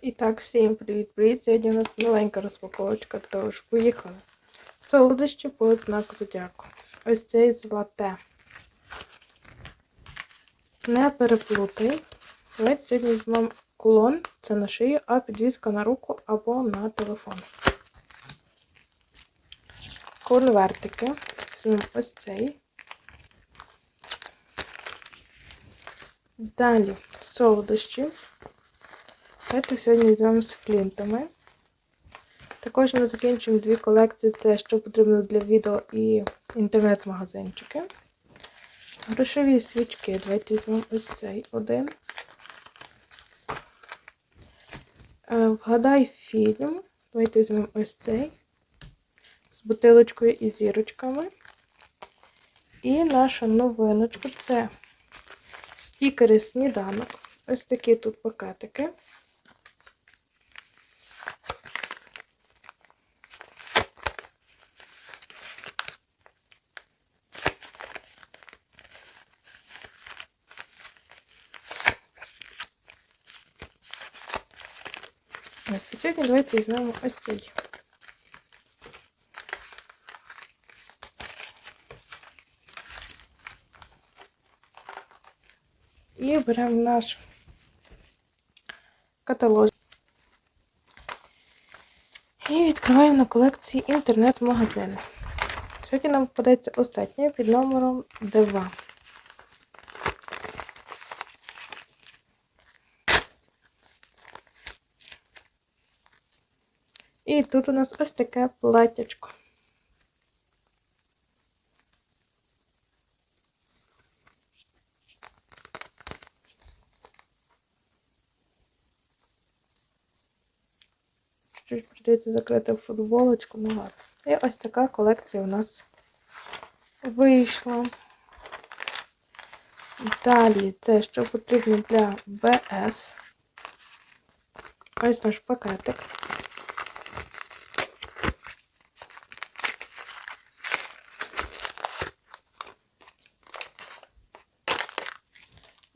І так, всім привіт-привіт. Сьогодні у нас новенька розпаковочка, тож поїхали. Солодощі по знаку зодіаку. Ось цей золоте. Не переплутай. Давайте сьогодні візьмемо кулон, це на шию, а підвізка на руку або на телефон. Конвертики. Візьмемо ось цей. Далі солодощі. Давайте сьогодні візьмемо з флінтами. Також ми закінчуємо дві колекції, це що потрібно для відео і інтернет-магазинчики. Грошові свічки. Давайте візьмемо ось цей один. Е, Вгадай фільм. Давайте візьмемо ось цей. З бутилочкою і зірочками. І наша новиночка це стікери сніданок. Ось такі тут пакетики. Ось, і сьогодні давайте візьмемо ось цей. І беремо наш каталог. І відкриваємо на колекції інтернет-магазини. Сьогодні нам попадеться остатнє під номером 2. І тут у нас ось таке платячко. Чуть прийдеться закрити футболочку, ну ладно. І ось така колекція у нас вийшла. Далі це що потрібно для БС. Ось наш пакетик.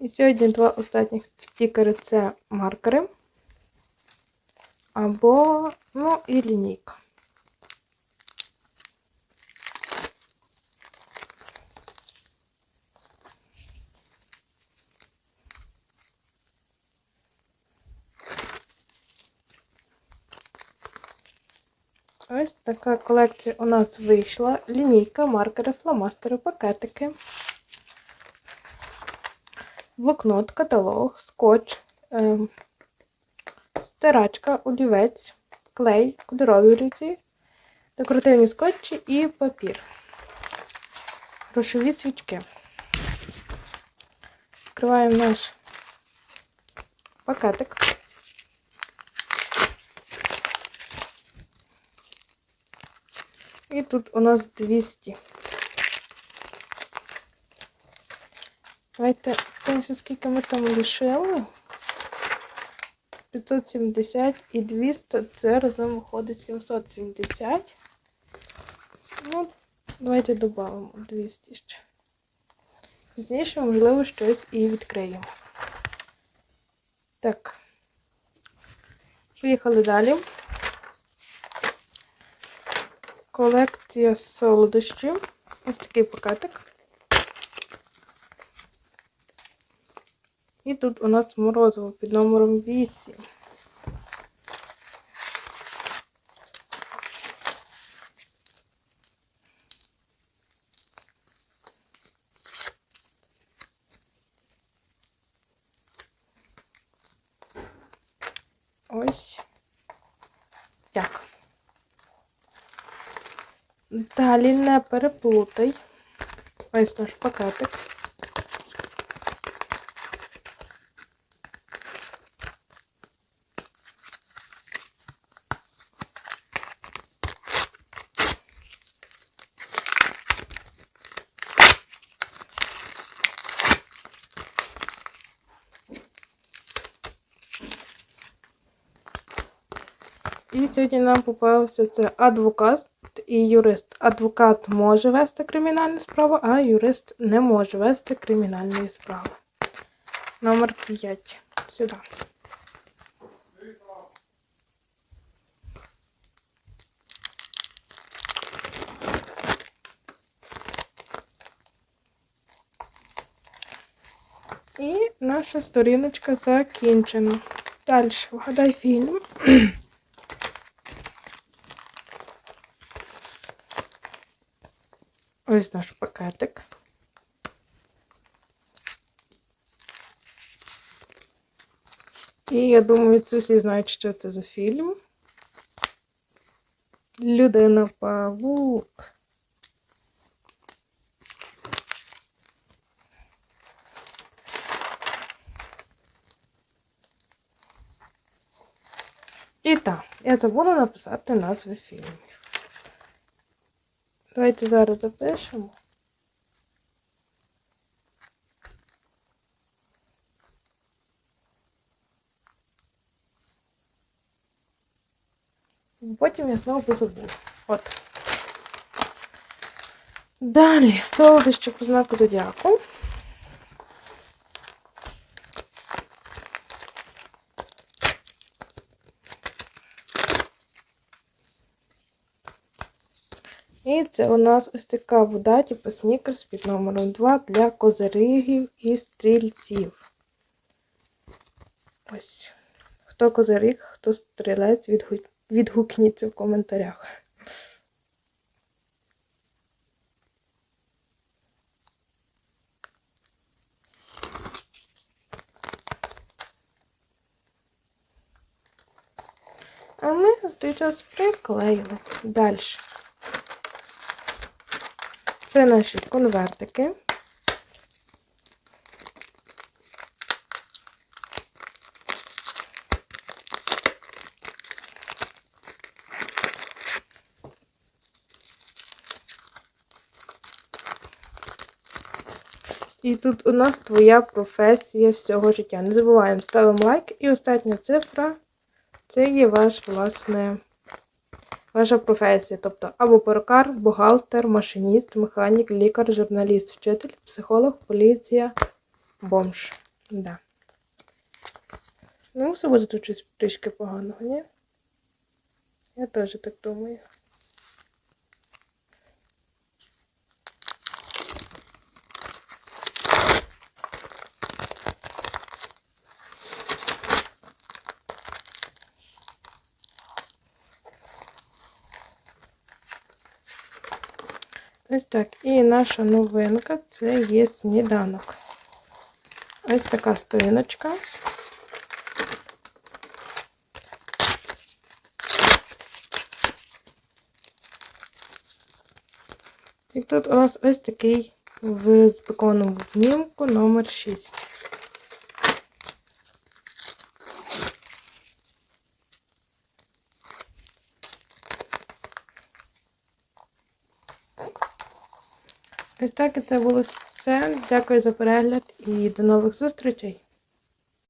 І сьогодні два останніх стікери це маркери. Або, ну, і лінійка. Ось така колекція у нас вийшла. Лінійка, маркери, фломастери, пакетики, блокнот, каталог, скотч, ем, стирачка, олівець, клей, кольорові олівці, декоративні скотчі і папір. Грошові свічки. Відкриваємо наш пакетик. І тут у нас 200. Давайте подивимося, скільки ми там лишили. 570 і 200, це разом виходить 770. Ну, давайте додамо 200 ще. Пізніше, можливо, щось і відкриємо. Так. Поїхали далі. Колекція солодощів. Ось такий пакетик. І тут у нас морозиво під номером 8. Ось так. Далі не переплутай. Ось наш пакетик. І сьогодні нам попався це адвокат і юрист. Адвокат може вести кримінальну справу, а юрист не може вести кримінальної справи. Номер 5. Сюди. І наша сторіночка закінчена. Далі вгадай фільм. Ось наш пакетик. І я думаю, це всі знають, що це за фільм. Людина Павук. І так, я забула написати назви фільмів. Давайте зараз запишемо. Потім я знову позабула. От. Далі солодощі по знаку зодіаку. І це у нас ось така вода, типу снікерс під номером 2 для козиригів і стрільців. Ось. Хто козириг, хто стрілець, відгу- відгукніться в коментарях. А ми той приклеїли. Далі. Це наші конвертики. І тут у нас твоя професія всього життя. Не забуваємо, ставимо лайк. І остання цифра це є ваш, власне, ваша професія. Тобто або перукар, бухгалтер, машиніст, механік, лікар, журналіст, вчитель, психолог, поліція, бомж. Да. Ну, все буде тут щось трішки поганого, ні? Я теж так думаю. Ось так. І наша новинка це є сніданок. Ось така сторіночка. І тут у нас ось такий в збеконому внімку номер 6. Ось так це було все. Дякую за перегляд і до нових зустрічей!